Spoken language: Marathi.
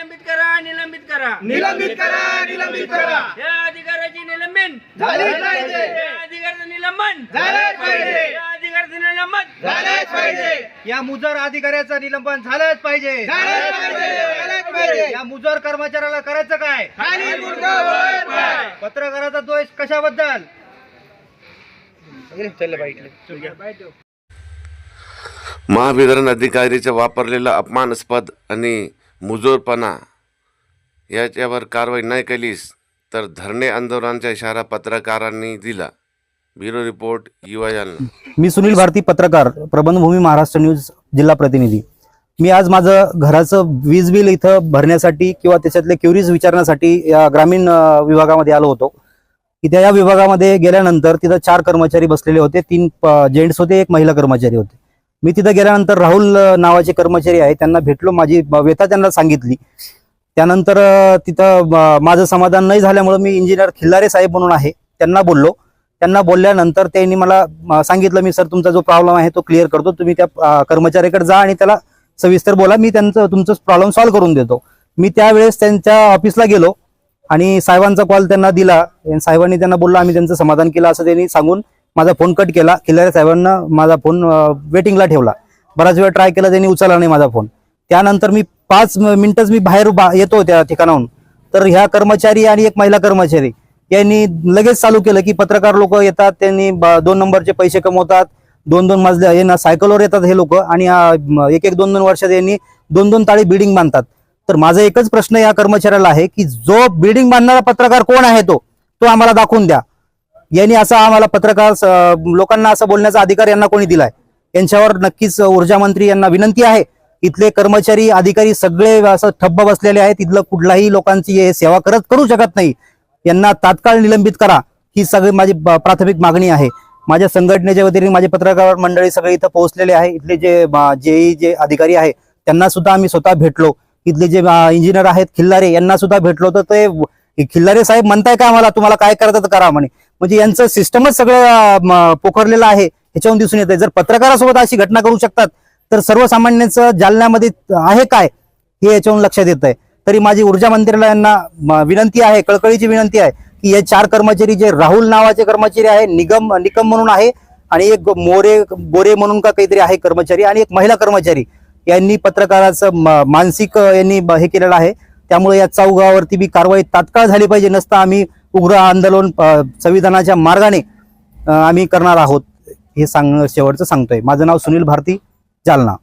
निलंबित करा निलंबित करा. या अधिकाऱ्याची निलंबन झालेच पाहिजे. या अधिकाऱ्याचं निलंबन. झालेच पाहिजे. या अधिकाऱ्याचं निलंबन. झालेच पाहिजे. या मुजर अधिकाऱ्याचं निलंबन झालंच पाहिजे. झालेच पाहिजे झालेच पाहिजे. या मुजर कर्मचाऱ्याला करायचं काय? खाली मुर्गा वर पाय. पत्रकाराचा दोष कशाबद्दल? महावितरण अधिकारीचं वापरलेलं अपमानास्पद आणि मुजोरपणा. याच्यावर कारवाई नाही केलीस तर धरणे आंदोलनाचा इशारा पत्रकारांनी दिला. ब्युरो रिपोर्ट युवा मी सुनील भारती पत्रकार प्रबंधभूमी महाराष्ट्र न्यूज जिल्हा प्रतिनिधी. मी आज माझं घराचं वीज बिल इथं भरण्यासाठी किंवा त्याच्यातले क्युरीज विचारण्यासाठी या ग्रामीण विभागामध्ये आलो होतो. इथे या विभागामध्ये गेल्यानंतर तिथं चार कर्मचारी बसलेले होते तीन जेंट्स होते एक महिला कर्मचारी होते. मी तिथं गेल्यानंतर राहुल नावाचे कर्मचारी आहे त्यांना भेटलो माझी व्यथा त्यांना सांगितली. त्यानंतर तिथं माझं समाधान नाही झाल्यामुळे मी इंजिनियर खिल्लारे साहेब म्हणून आहे त्यांना बोललो. त्यांना बोलल्यानंतर त्यांनी मला सांगितलं मी सर तुमचा जो प्रॉब्लेम आहे तो क्लिअर करतो. तुम्ही त्या कर्मचाऱ्याकडे जा आणि त्याला सविस्तर बोला. मी त्यांचं तुमचं प्रॉब्लेम सॉल्व्ह करून देतो. मी त्यावेळेस त्यांच्या ऑफिसला गेलो आणि साहेबांचा कॉल त्यांना दिला. साहेबांनी त्यांना बोललो आम्ही त्यांचं समाधान केलं असं त्यांनी सांगून माझा फोन कट केला. खिल्लारे साहेबांना माझा फोन वेटिंगला ठेवला. बराच वेळ ट्राय केला त्यांनी उचलला नाही माझा फोन. त्यानंतर मी पाच मिनिटच मी बाहेर येतो त्या ठिकाणाहून. तर ह्या कर्मचारी आणि एक महिला कर्मचारी यांनी लगेच चालू केलं की पत्रकार लोक येतात त्यांनी दोन नंबरचे पैसे कमवतात दोन दोन मजले यांना सायकलवर येतात हे लोक आणि एक एक दोन दोन वर्षात यांनी दोन दोन ताळी बिल्डिंग बांधतात. तर माझा एकच प्रश्न या कर्मचाऱ्याला आहे की जो बिल्डिंग बांधणारा पत्रकार कोण आहे तो तो आम्हाला दाखवून द्या. यांनी असा आम्हाला पत्रकार लोकांना असं बोलण्याचा अधिकार यांना कोणी दिलाय? यांच्यावर नक्कीच ऊर्जा मंत्री यांना विनंती आहे. इथले कर्मचारी अधिकारी सगळे असं ठब्ब बसलेले आहेत. इथलं कुठलाही लोकांची सेवा करत करू शकत नाही. यांना तात्काळ निलंबित करा. ही सगळी माझी प्राथमिक मागणी आहे. माझ्या संघटनेच्या वतीने माझे पत्रकार मंडळी सगळे इथं पोहोचलेले आहे. इथले जे जेई जे अधिकारी आहे त्यांना सुद्धा आम्ही स्वतः भेटलो. इथले जे इंजिनियर आहेत खिल्लारे यांना सुद्धा भेटलो. तर ते खिल्लारे साहेब म्हणताय का आम्हाला? तुम्हाला काय करायचं तर करा म्हणे. म्हणजे यांचं सिस्टमच सगळं म, पोखरलेलं आहे. ह्याच्यावरून दिसून येत जर पत्रकारासोबत अशी घटना करू शकतात तर सर्वसामान्यांचं जालन्यामध्ये आहे काय हे याच्यावरून लक्षात येत आहे तरी माझी ऊर्जा मंत्र्याला यांना म, विनंती आहे कळकळीची विनंती आहे की हे चार कर्मचारी जे राहुल नावाचे कर्मचारी आहे निगम निकम म्हणून आहे आणि एक मोरे गोरे म्हणून का काहीतरी आहे कर्मचारी आणि एक महिला कर्मचारी. यांनी पत्रकाराचं म- मानसिक यांनी ब- हे केलेलं आहे. त्यामुळे या चौघावरती बी कारवाई तात्काळ झाली पाहिजे नसता आम्ही उग्र आंदोलन संविधानाच्या मार्गाने आम्ही करणार आहोत हे सांग शेवटचं सांगतोय. माझं नाव सुनील भारती जालना.